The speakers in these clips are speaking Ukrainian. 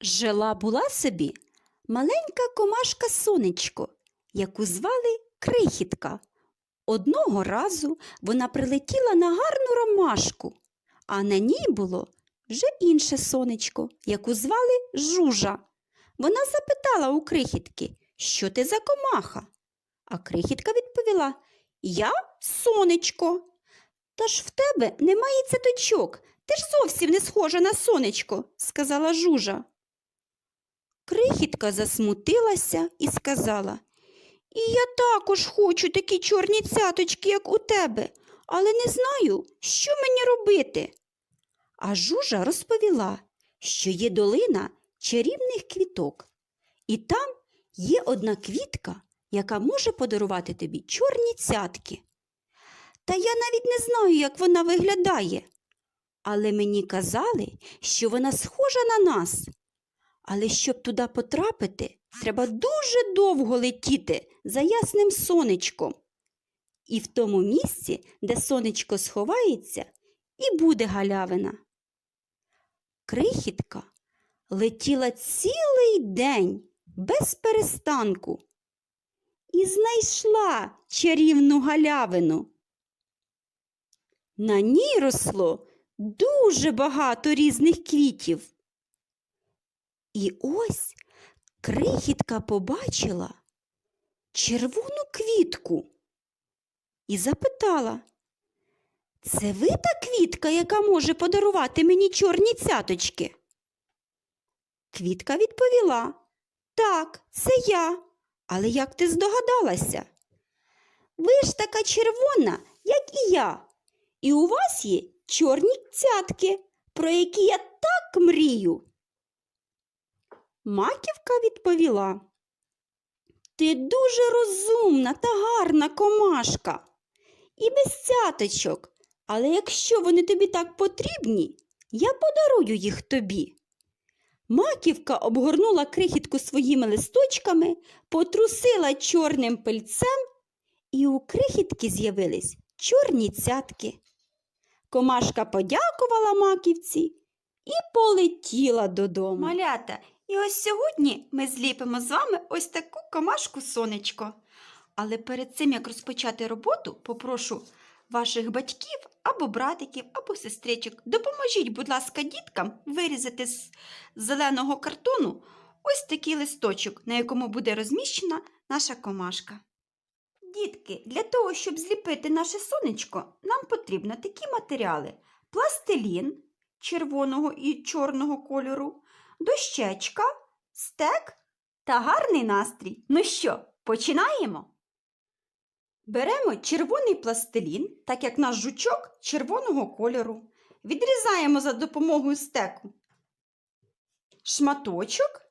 Жила була собі маленька комашка сонечко, яку звали Крихітка. Одного разу вона прилетіла на гарну ромашку, а на ній було вже інше сонечко, яку звали Жужа. Вона запитала у крихітки, що ти за комаха? А крихітка відповіла Я сонечко. Та ж в тебе немає цяточок, ти ж зовсім не схожа на сонечко, сказала жужа. Крихітка засмутилася і сказала І я також хочу такі чорні цяточки, як у тебе, але не знаю, що мені робити. А жужа розповіла, що є долина чарівних квіток, і там є одна квітка, яка може подарувати тобі чорні цятки. Та я навіть не знаю, як вона виглядає. Але мені казали, що вона схожа на нас. Але щоб туди потрапити, треба дуже довго летіти за ясним сонечком. І в тому місці, де сонечко сховається, і буде галявина. Крихітка летіла цілий день без перестанку і знайшла чарівну галявину. На ній росло дуже багато різних квітів. І ось крихітка побачила червону квітку і запитала, це ви та квітка, яка може подарувати мені чорні цяточки? Квітка відповіла, так, це я. Але як ти здогадалася? Ви ж така червона, як і я, і у вас є чорні цятки, про які я так мрію. Маківка відповіла. Ти дуже розумна та гарна комашка. І без цяточок. Але якщо вони тобі так потрібні, я подарую їх тобі. Маківка обгорнула крихітку своїми листочками, потрусила чорним пильцем, і у крихітки з'явились чорні цятки. Комашка подякувала маківці і полетіла додому. Малята, і ось сьогодні ми зліпимо з вами ось таку комашку сонечко. Але перед цим, як розпочати роботу, попрошу ваших батьків або братиків, або сестричок, допоможіть, будь ласка, діткам вирізати з зеленого картону ось такий листочок, на якому буде розміщена наша комашка. Дітки, для того, щоб зліпити наше сонечко, нам потрібно такі матеріали: пластилін червоного і чорного кольору, дощечка, стек та гарний настрій. Ну що, починаємо? Беремо червоний пластилін, так як наш жучок червоного кольору. Відрізаємо за допомогою стеку шматочок,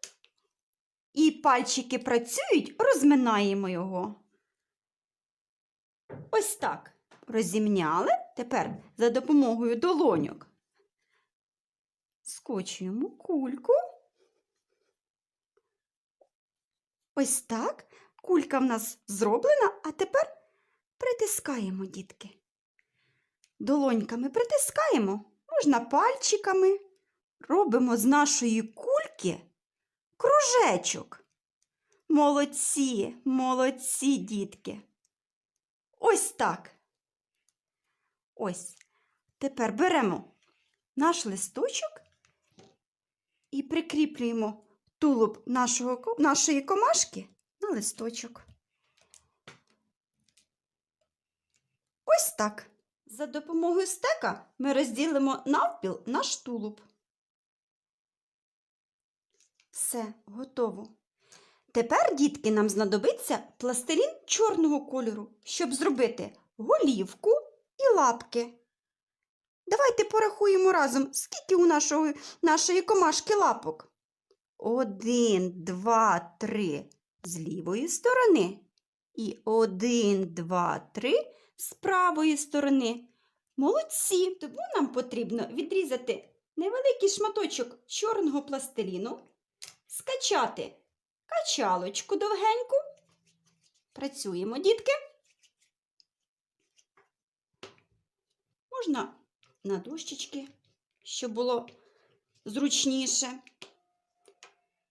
і пальчики працюють, розминаємо його. Ось так. Розімняли. Тепер за допомогою долоньок скочуємо кульку. Ось так. Кулька в нас зроблена, а тепер притискаємо, дітки. Долоньками притискаємо, можна пальчиками. Робимо з нашої кульки кружечок. Молодці, молодці, дітки. Ось так. Ось. Тепер беремо наш листочок і прикріплюємо тулуб нашого, нашої комашки на листочок. Ось так. За допомогою стека ми розділимо навпіл наш тулуб. Все, готово. Тепер, дітки, нам знадобиться пластилін чорного кольору, щоб зробити голівку і лапки. Давайте порахуємо разом, скільки у нашої, нашої комашки лапок. Один, два, три з лівої сторони. І один, два, три з правої сторони. Молодці! Тому нам потрібно відрізати невеликий шматочок чорного пластиліну, скачати качалочку довгеньку. Працюємо, дітки. Можна на дощечки, щоб було зручніше.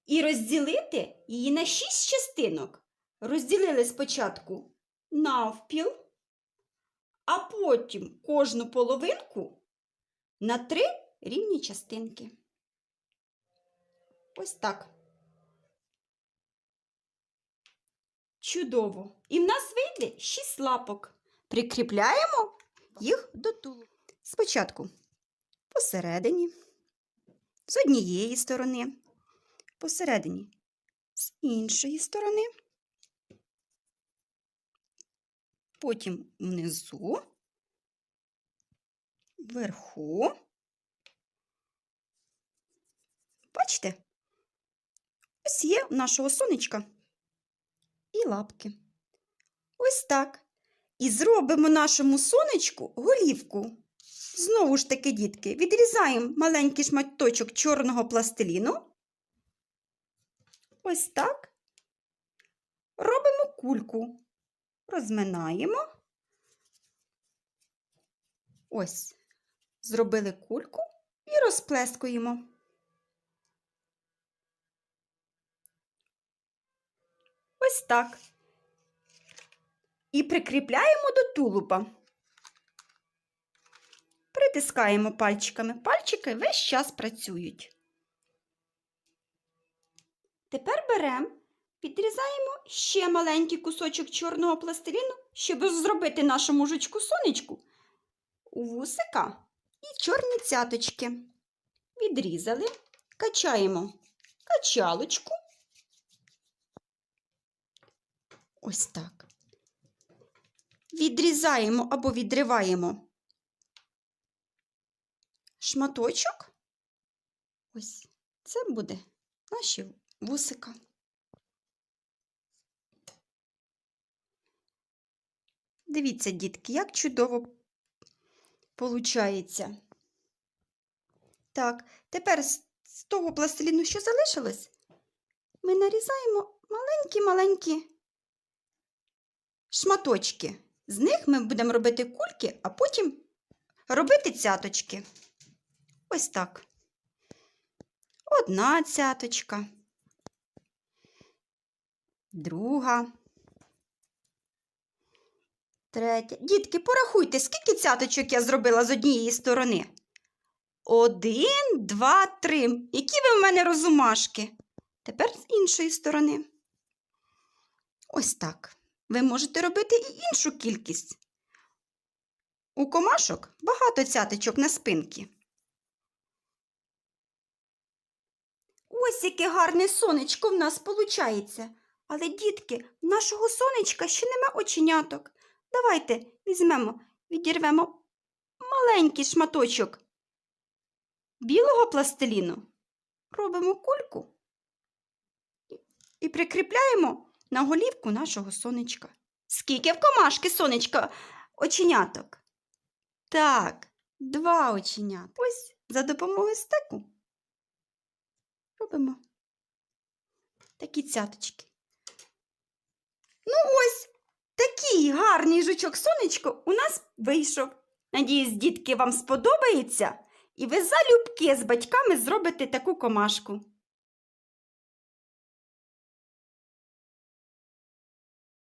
і розділити її на шість частинок. Розділили спочатку навпіл, а потім кожну половинку на три рівні частинки. Ось так. Чудово. І в нас вийде шість лапок. Прикріпляємо їх до тулу. Спочатку посередині, з однієї сторони, посередині, з іншої сторони, потім внизу, вверху. Бачите? Ось є у нашого сонечка і лапки. Ось так. І зробимо нашому сонечку голівку. Знову ж таки, дітки, відрізаємо маленький шматочок чорного пластиліну. Ось так. Робимо кульку. Розминаємо. Ось. Зробили кульку і розплескуємо. Ось так. І прикріпляємо до тулуба. Притискаємо пальчиками. Пальчики весь час працюють. Тепер беремо, підрізаємо ще маленький кусочок чорного пластиліну, щоб зробити нашому жучку сонечку у вусика і чорні цяточки. Відрізали, качаємо качалочку. Ось так. Відрізаємо або відриваємо шматочок. Ось це буде наші вусика. Дивіться, дітки, як чудово получається. Так, тепер з того пластиліну, що залишилось, ми нарізаємо маленькі-маленькі шматочки. З них ми будемо робити кульки, а потім робити цяточки. Ось так. Одна цяточка, друга, третя. Дітки, порахуйте, скільки цяточок я зробила з однієї сторони. Один, два, три. Які ви в мене розумашки? Тепер з іншої сторони. Ось так. Ви можете робити і іншу кількість. У комашок багато цяточок на спинки. Ось яке гарне сонечко в нас получається. Але, дітки, нашого сонечка ще нема оченяток. Давайте візьмемо, відірвемо маленький шматочок білого пластиліну, робимо кульку і- прикріпляємо на голівку нашого сонечка. Скільки в комашки сонечка оченяток? Так, два оченята. Ось за допомогою стеку робимо такі цяточки. Ну ось такий гарний жучок сонечко у нас вийшов. Надіюсь, дітки, вам сподобається, і ви залюбки з батьками зробите таку комашку.